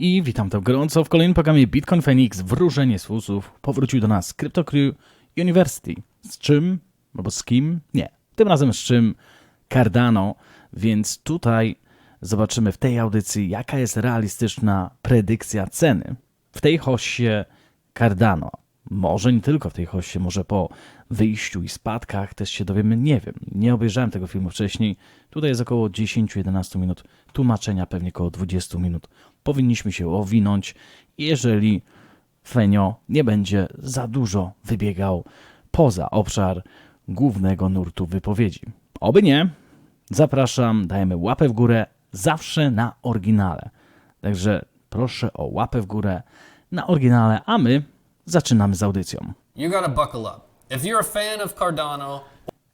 I witam to gorąco w kolejnym programie Bitcoin Phoenix Wróżenie z fusów. Powrócił do nas Crypto Crew University. Z czym? Albo z kim? Nie. Tym razem z czym? Cardano. Więc tutaj zobaczymy w tej audycji, jaka jest realistyczna predykcja ceny w tej hoście Cardano. Może nie tylko w tej hoście, może po wyjściu i spadkach też się dowiemy, nie wiem. Nie obejrzałem tego filmu wcześniej. Tutaj jest około 10-11 minut tłumaczenia, pewnie około 20 minut. Powinniśmy się owinąć, jeżeli Fenio nie będzie za dużo wybiegał poza obszar głównego nurtu wypowiedzi. Oby nie, zapraszam, dajemy łapę w górę, zawsze na oryginale. Także proszę o łapę w górę na oryginale, a my zaczynamy z audycją. Cardano,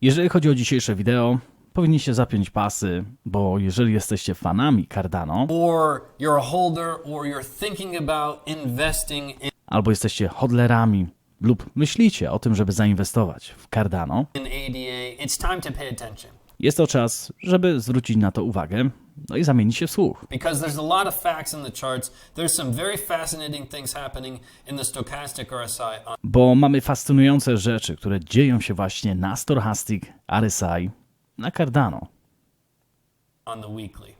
Jeżeli chodzi o dzisiejsze wideo, powinniście zapiąć pasy, bo jeżeli jesteście fanami Cardano, holder, in, albo jesteście hodlerami, lub myślicie o tym, żeby zainwestować w Cardano, ADA, jest to czas, żeby zwrócić na to uwagę, no i zamienić się w słuch. Because there's a lot of facts in the charts. There's some very fascinating things happening in the stochastic RSI Bo mamy fascynujące rzeczy, które dzieją się właśnie na Stochastic, RSI, na Cardano, on the weekly.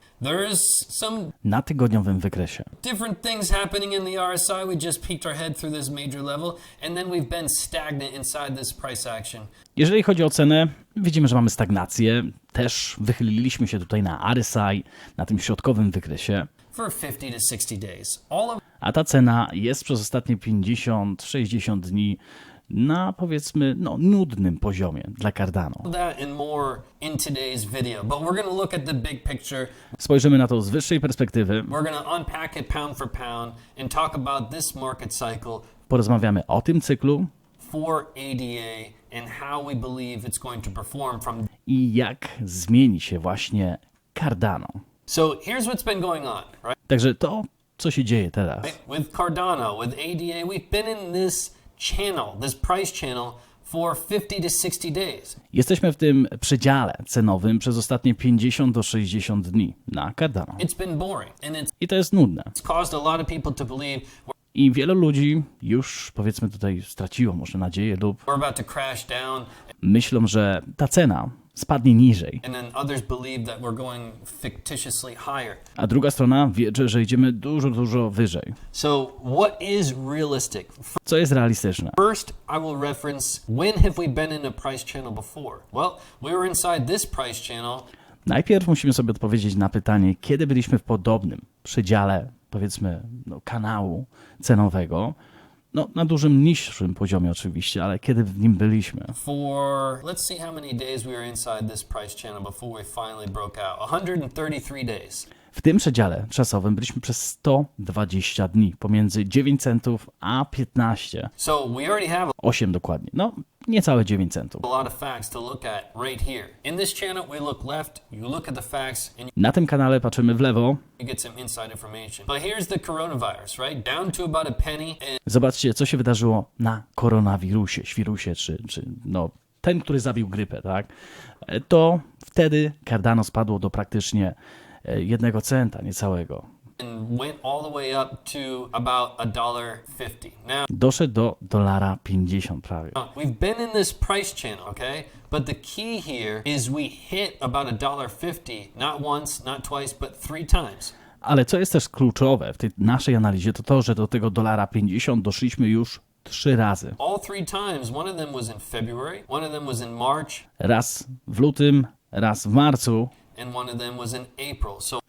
Na tygodniowym wykresie. different things happening in the RSI. We just peeked our head through this major level, and then we've been stagnant inside this price action. Jeżeli chodzi o cenę, widzimy, że mamy stagnację. Też wychyliliśmy się tutaj na RSI, na tym środkowym wykresie. For 50 to 60 days. All of A ta cena jest przez ostatnie 50-60 dni na powiedzmy no, nudnym poziomie dla Cardano. Spojrzymy na to z wyższej perspektywy, porozmawiamy o tym cyklu for ADA and how we believe it's going to perform from. i jak zmieni się właśnie Cardano. So here's what's been going on, right? Także to, co się dzieje teraz. With Cardano, with ADA, we've been in this channel, this price channel for 50 to 60 days. Jesteśmy w tym przedziale cenowym przez ostatnie 50 do 60 dni na Cardano. It's been boring and it's I to jest nudne. it's caused a lot of people to believe I wielu ludzi już, powiedzmy tutaj, straciło może nadzieję lub we're about to crash down myślą, że ta cena spadnie niżej. A druga strona wierzy, że idziemy dużo, dużo wyżej. Co jest realistyczne? First, I will reference when have we been in a price channel before? Well, we were inside this price channel Najpierw musimy sobie odpowiedzieć na pytanie, kiedy byliśmy w podobnym przedziale, powiedzmy, no, kanału cenowego. No, na dużym, niższym poziomie oczywiście, ale kiedy w nim byliśmy. for, let's see how many days we were inside this price channel before we finally broke out. 133 days. W tym przedziale czasowym byliśmy przez 120 dni, pomiędzy 9 centów a 15. So, we already have 8 dokładnie. No, niecałe 9 centów. Na tym kanale patrzymy w lewo. Zobaczcie, co się wydarzyło na koronawirusie, świrusie, czy, czy no, ten, który zabił grypę, tak? E, To wtedy Cardano spadło do praktycznie jednego centa, niecałego. Now, Doszedł do dolara 50 prawie. Uh, We've been in this price channel, okay? But the key here is we hit about a dollar fifty, not once, not twice, but three times. Ale co jest też kluczowe w tej naszej analizie, to to, że do tego dolara 50 doszliśmy już trzy razy. All three times. One of them was in February, one of them was in March, Raz w lutym, raz w marcu,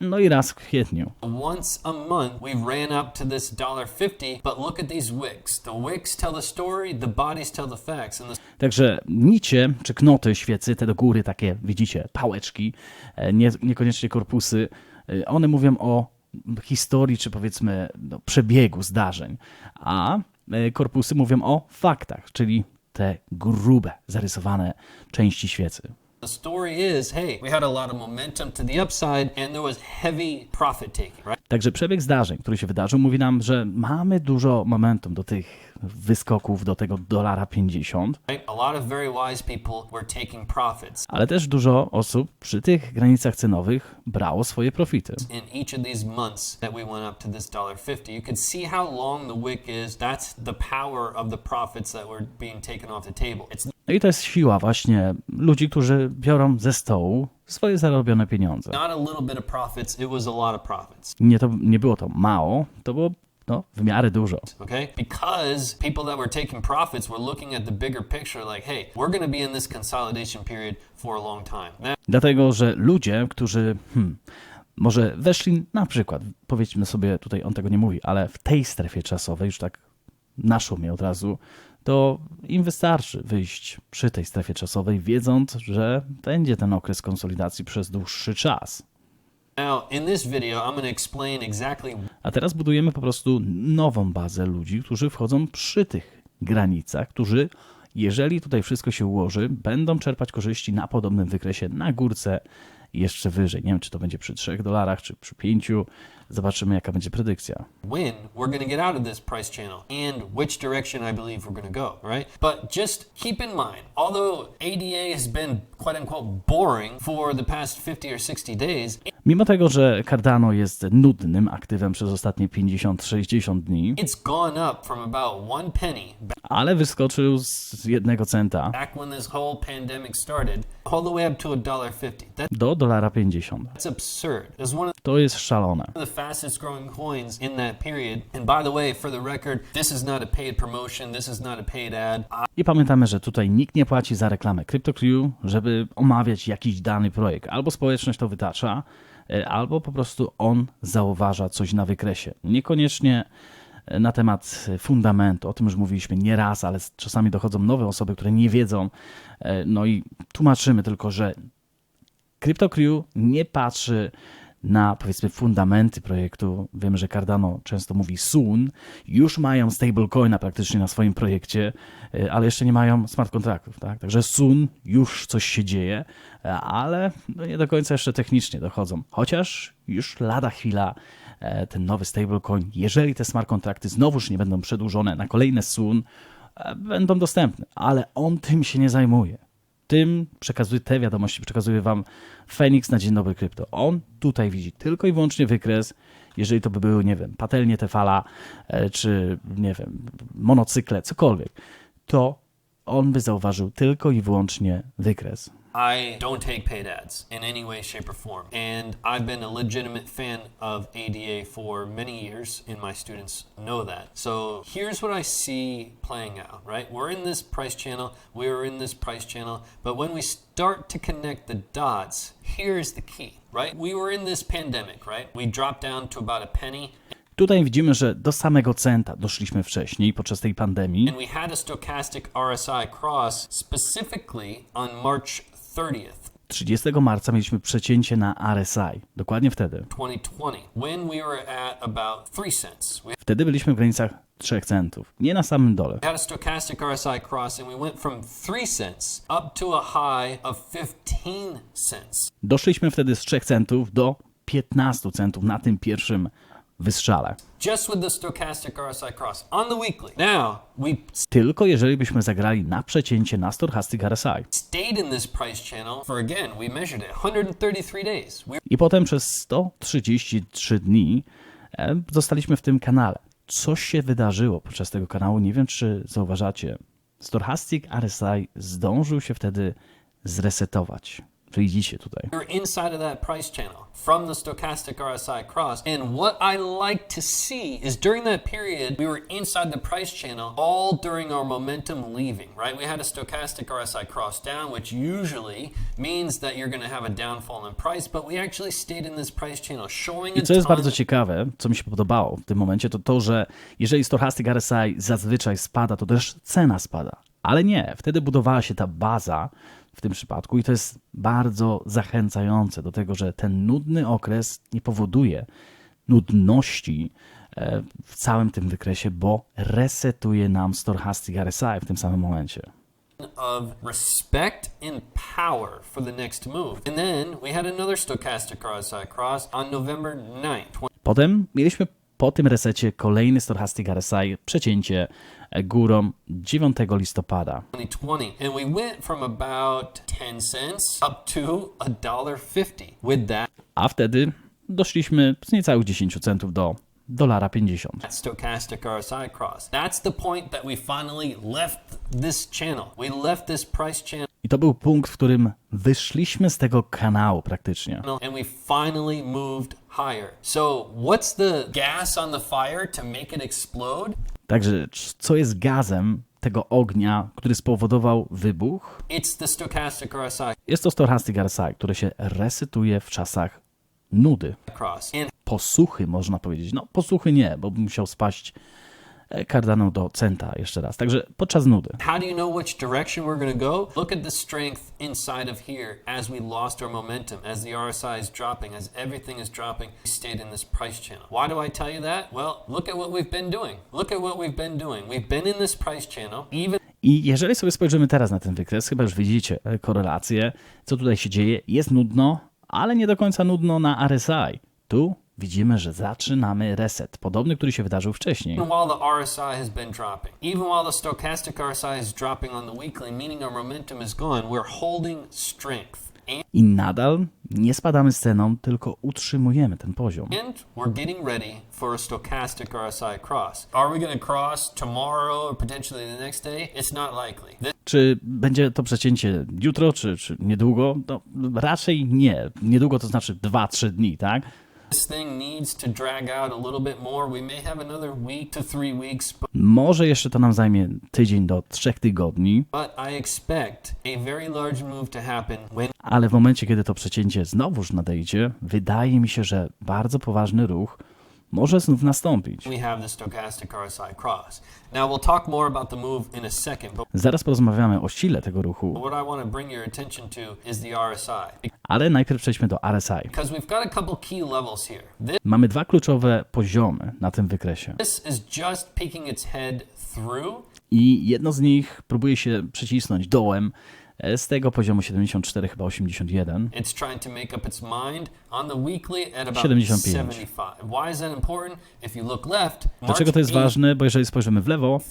no i raz w kwietniu. once a month we ran up to this dollar fifty. But look at these wicks. The wicks tell the story, the bodies tell the facts, and the Także nicie czy knoty świecy, te do góry, takie widzicie, pałeczki, e, nie, niekoniecznie korpusy, e, one mówią o historii, czy powiedzmy no, przebiegu zdarzeń, a e, korpusy mówią o faktach, czyli te grube, zarysowane części świecy. The story is, hey, we had a lot of momentum to the upside and there was heavy profit taking, right? Także przebieg zdarzeń, który się wydarzył, mówi nam, że mamy dużo momentum do tych wyskoków do tego dolara 50, Right? A lot of very wise people were taking profits ale też dużo osób przy tych granicach cenowych brało swoje profity. No i to jest siła właśnie ludzi, którzy biorą ze stołu swoje zarobione pieniądze. profits. Nie, to, nie było to mało, to było no, w miarę dużo. Okay? Because people that were taking profits were looking at the bigger picture like, hey, we're going to be in this consolidation period for a long time. Dlatego, że ludzie, którzy hmm, może weszli na przykład, powiedzmy sobie, tutaj on tego nie mówi, ale w tej strefie czasowej, już tak naszło mnie od razu, to im wystarczy wyjść przy tej strefie czasowej, wiedząc, że będzie ten okres konsolidacji przez dłuższy czas. A teraz budujemy po prostu nową bazę ludzi, którzy wchodzą przy tych granicach, którzy, jeżeli tutaj wszystko się ułoży, będą czerpać korzyści na podobnym wykresie, na górce jeszcze wyżej. Nie wiem, czy to będzie przy 3 dolarach, czy przy 5. Zobaczymy, jaka będzie predykcja. when we're going to get out of this price channel and which direction I believe we're going to go, right? But just keep in mind, although ADA has been quote unquote boring for the past 50 or 60 days, Mimo tego, że Cardano jest nudnym aktywem przez ostatnie 50-60 dni, it's gone up from about one penny ale wyskoczył z jednego centa back when this whole pandemic started all the way up to a dollar 50. That, do dolara 50. that's absurd. It was one of To jest szalone. the fastest growing coins in that period. And by the way, for the record, this is not a paid promotion. This is not a paid ad. I pamiętamy, że tutaj nikt nie płaci za reklamę CryptoCrew, żeby omawiać jakiś dany projekt. Albo społeczność to wytacza, e, albo po prostu on zauważa coś na wykresie. Niekoniecznie e, na temat fundamentu, o tym już mówiliśmy nieraz, ale czasami dochodzą nowe osoby, które nie wiedzą. E, No i tłumaczymy tylko, że CryptoCrew nie patrzy na powiedzmy fundamenty projektu. Wiemy, że Cardano często mówi soon. Już mają stablecoina praktycznie na swoim projekcie, e, ale jeszcze nie mają smart kontraktów. Tak? Także soon już coś się dzieje, e, ale no nie do końca jeszcze technicznie dochodzą. Chociaż już lada chwila e, ten nowy stablecoin, jeżeli te smart kontrakty znowuż nie będą przedłużone na kolejne soon, będą dostępne, ale on tym się nie zajmuje tym przekazuje te wiadomości, przekazuje wam Phoenix na Dzień Dobry Krypto. On tutaj widzi tylko i wyłącznie wykres, jeżeli to by były, nie wiem, patelnie Tefala, e, czy nie wiem, monocykle, cokolwiek, to on by zauważył tylko i wyłącznie wykres. I don't take paid ads in any way, shape, or form. And I've been a legitimate fan of ADA for many years, and my students know that. So here's what I see playing out, right? We're in this price channel, we're in this price channel, but when we start to connect the dots, here's the key, right? We were in this pandemic, right? We dropped down to about a penny, Tutaj widzimy, że do samego centa doszliśmy wcześniej podczas tej pandemii. and we had a stochastic RSI cross specifically on March 30th. 30 marca mieliśmy przecięcie na RSI, dokładnie wtedy. 2020 when we were at about 3 cents. We Wtedy byliśmy w granicach 3 centów, nie na samym dole. had a stochastic RSI cross and we went from 3 cents up to a high of 15 cents. Doszliśmy wtedy z 3 centów do 15 centów na tym pierwszym wystrzale. Tylko jeżeli byśmy zagrali na przecięcie na Stochastic RSI. stayed in this price channel for again, we measured it 133 days. We I potem przez 133 dni e, zostaliśmy w tym kanale. Coś się wydarzyło podczas tego kanału, nie wiem czy zauważacie. Stochastic RSI zdążył się wtedy zresetować. Widzicie tutaj. were inside of that price channel from the stochastic RSI cross. And what I like to see is during that period, we were inside the price channel all during our momentum leaving, right? We had a stochastic RSI cross down, which usually means that you're going to have a downfall in price, but we actually stayed in this price channel, showing I co jest bardzo ciekawe, co mi się podobało w tym momencie, to to, że jeżeli Stochastic RSI zazwyczaj spada, to też cena spada. Ale nie, wtedy budowała się ta baza w tym przypadku i to jest bardzo zachęcające do tego, że ten nudny okres nie powoduje nudności e, w całym tym wykresie, bo resetuje nam Stochastic RSI w tym samym momencie. of respect and power for the next move. And then we had another stochastic RSI cross on November 9th. Potem mieliśmy po tym resecie kolejny Stochastic RSI, przecięcie górą 9 listopada. 2020. And we went from about 10 cents up to $1.50. With that A wtedy doszliśmy z niecałych 10 centów do dolara 50. stochastic RSI cross. That's the point that we finally left this channel. We left this price channel I to był punkt, w którym wyszliśmy z tego kanału praktycznie. and we finally moved higher. So, what's the gas on the fire to make it explode? Także co jest gazem tego ognia, który spowodował wybuch? It's the stochastic RSI Jest to Stochastic RSI, które się resetuje w czasach nudy. Posuchy można powiedzieć. No posuchy nie, bo bym musiał spaść Cardano do centa jeszcze raz. Także podczas nudy. how do you know which direction we're going to go? Look at the strength inside of here as we lost our momentum, as the RSI is dropping, as everything is dropping. We stayed in this price channel. Why do I tell you that? Well, look at what we've been doing. Look at what we've been doing. We've been in this price channel, even I jeżeli sobie spojrzymy teraz na ten wykres, chyba już widzicie e, korelację, co tutaj się dzieje. Jest nudno, ale nie do końca nudno na RSI. Tu widzimy, że zaczynamy reset, podobny, który się wydarzył wcześniej. I nadal nie spadamy z ceną, tylko utrzymujemy ten poziom. And we're getting ready for a stochastic RSI cross. Are we going to cross tomorrow or potentially the next day? It's not likely. Czy będzie to przecięcie jutro, czy, czy niedługo? No, raczej nie. Niedługo to znaczy 2-3 dni, tak? This thing needs to drag out a little bit more. We may have another week to three weeks, but, Może jeszcze to nam zajmie tydzień do trzech tygodni, but I expect a very large move to happen when ale w momencie, kiedy to przecięcie znowuż nadejdzie, wydaje mi się, że bardzo poważny ruch może znów nastąpić. Zaraz porozmawiamy o sile tego ruchu, ale najpierw przejdźmy do RSI. Mamy dwa kluczowe poziomy na tym wykresie. I jedno z nich próbuje się przycisnąć dołem z tego poziomu 74, chyba 81. It's trying to make up its mind on the weekly at about 75. 75. Why is that important? If you look left, March Dlaczego to jest 8th, ważne? Bo jeżeli spojrzymy w lewo,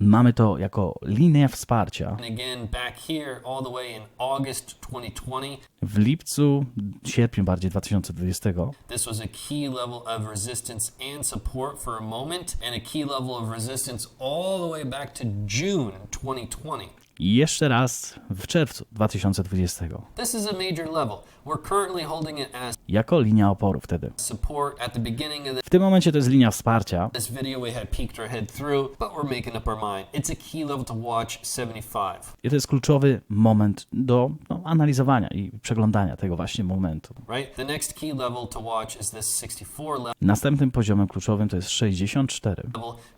mamy to jako linię wsparcia. again back here all the way in August 2020. W lipcu, sierpniu bardziej 2020, This was a key level of resistance and support for a moment, and a key level of resistance all the way back to June 2020. jeszcze raz w czerwcu 2020, This is a major level. We're currently holding it as jako linia oporu wtedy. W tym momencie to jest linia wsparcia, this video we had peeked our head through, but we're making up our mind. It's a key level to watch 75. i to jest kluczowy moment do no, analizowania i przeglądania tego właśnie momentu. Right? The next key level to watch is this 64 level, Następnym poziomem kluczowym to jest 64.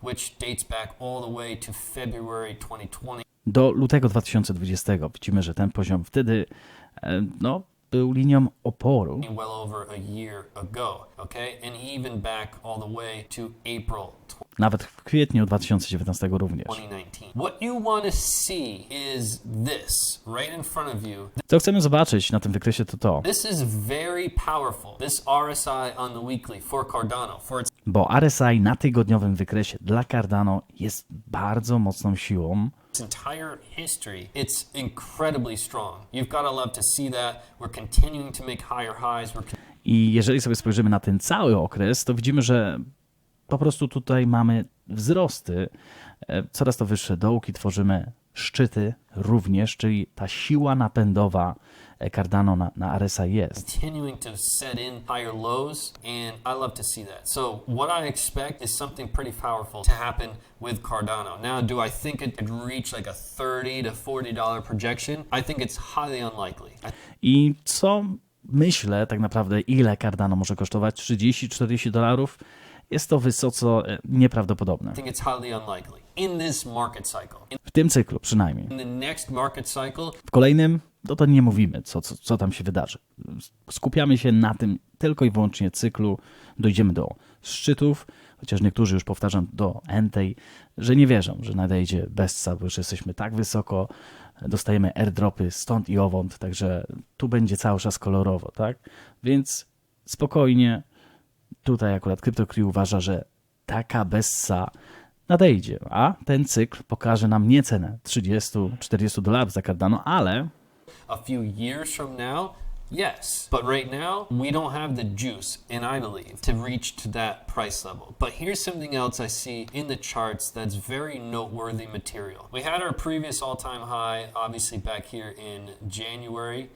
which dates back all the way to February 2020. Do lutego 2020 widzimy, że ten poziom wtedy e, no, był linią oporu. Nawet w kwietniu 2019 również. 2019. What you want to see is this right in front of you. Co chcemy zobaczyć na tym wykresie to to, bo RSI na tygodniowym wykresie dla Cardano jest bardzo mocną siłą entire history, it's incredibly strong. You've got to love to see that. We're continuing to make higher highs. We're i jeżeli sobie spojrzymy na ten cały okres, to widzimy, że po prostu tutaj mamy wzrosty, coraz to wyższe dołki, tworzymy szczyty również, czyli ta siła napędowa e, Cardano na, na jest. continuing to set in higher lows, and I love to see that. So, what I expect is something pretty powerful to happen with Cardano. Now, do I think it could reach like a thirty to forty dollar projection? I think it's highly unlikely. I co myślę tak naprawdę, ile Cardano może kosztować? 30-40 dolarów? Jest to wysoce e, nieprawdopodobne. W tym cyklu przynajmniej. W kolejnym, no to nie mówimy, co, co, co tam się wydarzy. Skupiamy się na tym tylko i wyłącznie cyklu. Dojdziemy do szczytów, chociaż niektórzy już powtarzam do Entei, że nie wierzą, że nadejdzie bezca, bo już jesteśmy tak wysoko, dostajemy airdropy stąd i owąd, także tu będzie cały czas kolorowo, tak? Więc spokojnie. Tutaj akurat CryptoCrew uważa, że taka bessa nadejdzie, a ten cykl pokaże nam nie cenę 30-40 dolarów za Cardano, ale a few years from now, yes. But right now, we don't have the juice, and I believe, to reach to that price level. But here's something else I see in the charts that's very noteworthy material. We had our previous all time high, obviously, back here in January.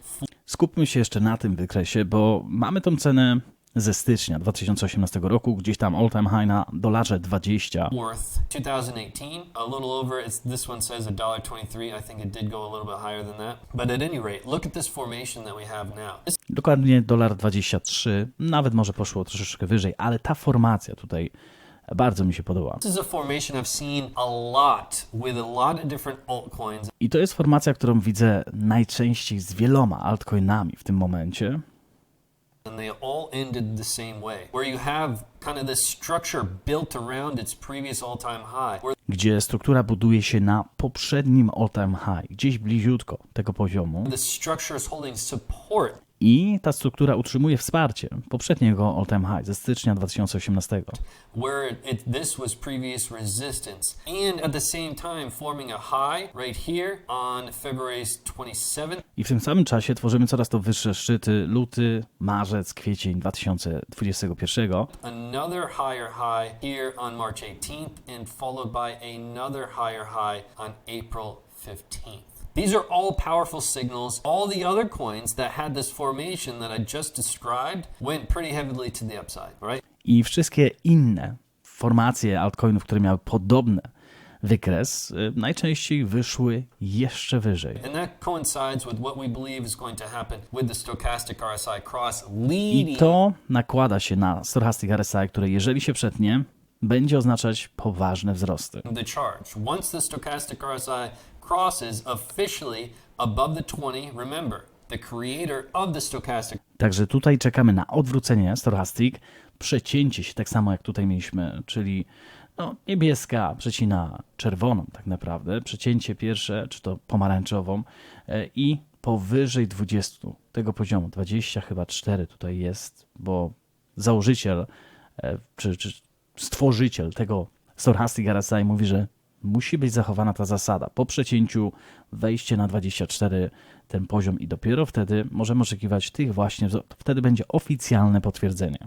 skupmy się jeszcze na tym wykresie, bo mamy tą cenę ze stycznia 2018 roku, gdzieś tam all time high na dolarze 20. Worth 2018, a little over. It's this one says a dollar twenty-three. I think it did go a little bit higher than that. But at any rate, look at this formation that we have now. This Dokładnie dolar 23, nawet może poszło troszeczkę wyżej, ale ta formacja tutaj bardzo mi się podoba. I to jest formacja, którą widzę najczęściej z wieloma altcoinami w tym momencie. And they all ended the same way, where you have kind of this structure built around its previous all time high, where gdzie struktura buduje się na poprzednim all-time high, gdzieś bliziutko tego poziomu the structure is holding support. I ta struktura utrzymuje wsparcie poprzedniego all-time high ze stycznia 2018. Where it, this was previous resistance, and at the same time forming a high right here on February 27th, I w tym samym czasie tworzymy coraz to wyższe szczyty luty, marzec, kwiecień 2021 another higher high here on March 18th, and followed by another higher high on April 15th. These are all powerful signals. All the other coins that had this formation that I just described went pretty heavily to the upside, right? i wszystkie inne formacje altcoinów, które miały podobny wykres, y, najczęściej wyszły jeszcze wyżej. And that coincides with what we believe is going to happen with the stochastic RSI cross I to nakłada się na Stochastic RSI, które jeżeli się przetnie, będzie oznaczać poważne wzrosty. the charge. Once the stochastic RSI crosses officially above the 20, remember, the creator of the stochastic Także tutaj czekamy na odwrócenie Stochastic, przecięcie się tak samo jak tutaj mieliśmy, czyli no, niebieska przecina czerwoną tak naprawdę, przecięcie pierwsze, czy to pomarańczową e, i powyżej 20 tego poziomu, 20 chyba 4 tutaj jest, bo założyciel e, czy, czy stworzyciel tego Stochastic RSI mówi, że musi być zachowana ta zasada. Po przecięciu wejście na 24 ten poziom i dopiero wtedy możemy oczekiwać tych właśnie, wzrostów. wtedy będzie oficjalne potwierdzenie.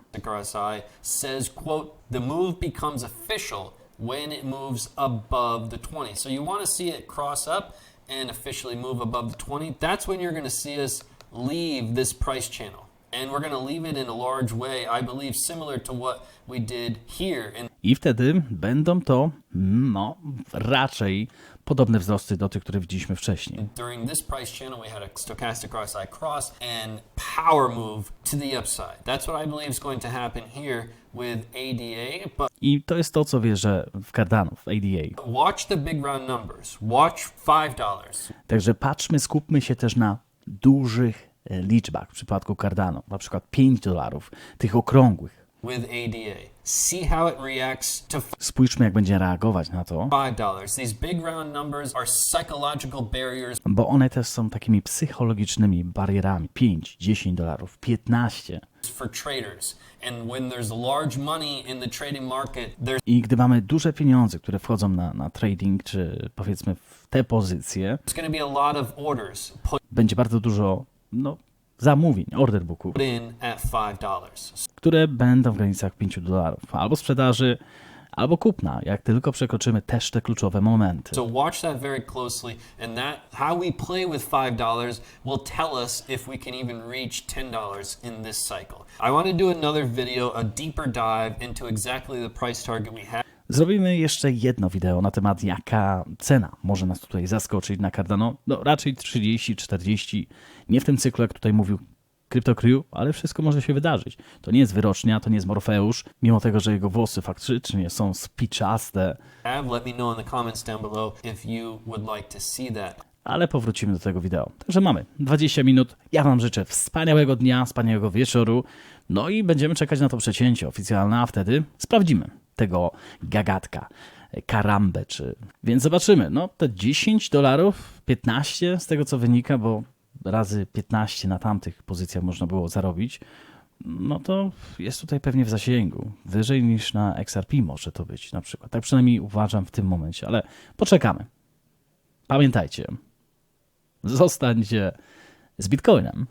RSI says, quote, the move becomes official when it moves above the 20. So you want to see it cross up and officially move above the 20. That's when you're going to see us leave this price channel. And we're going to leave it in a large way, I believe, similar to what we did here. And I wtedy będą to, no, raczej podobne wzrosty do tych, które widzieliśmy wcześniej. during this price channel, we had a stochastic RSI cross and power move to the upside. That's what I believe is going to happen here with ADA. But I to jest to, co wierzę w Cardano, w ADA. watch the big round numbers. Watch $5. Także patrzmy, skupmy się też na dużych liczbach w przypadku Cardano, na przykład 5 dolarów, tych okrągłych. Spójrzmy, jak będzie reagować na to, $5. These big round numbers are psychological barriers bo one też są takimi psychologicznymi barierami. 5, 10 dolarów, 15. for traders. And when there's large money in the trading market, there's I gdy mamy duże pieniądze, które wchodzą na, na trading, czy powiedzmy w te pozycje, będzie bardzo dużo no, zamówień, order $5. które będą w granicach 5 dolarów. Albo sprzedaży, albo kupna, jak tylko przekroczymy też te kluczowe momenty. So watch that very closely, and that how we play with five dollars will tell us if we can even reach ten dollars in this cycle. I want to do another video, a deeper dive into exactly the price target we have. Zrobimy jeszcze jedno wideo na temat, jaka cena może nas tutaj zaskoczyć na Cardano. No raczej 30, 40, nie w tym cyklu, jak tutaj mówił CryptoCrew, ale wszystko może się wydarzyć. To nie jest wyrocznia, to nie jest Morfeusz, mimo tego, że jego włosy faktycznie są spiczaste, ale powrócimy do tego wideo. Także mamy 20 minut. Ja Wam życzę wspaniałego dnia, wspaniałego wieczoru. No i będziemy czekać na to przecięcie oficjalne, a wtedy sprawdzimy tego gagatka, karambę, czy... Więc zobaczymy. No te 10 dolarów, 15 z tego co wynika, bo razy 15 na tamtych pozycjach można było zarobić. no to jest tutaj pewnie w zasięgu. Wyżej niż na XRP może to być na przykład. Tak przynajmniej uważam w tym momencie, ale poczekamy. Pamiętajcie, zostańcie z Bitcoinem.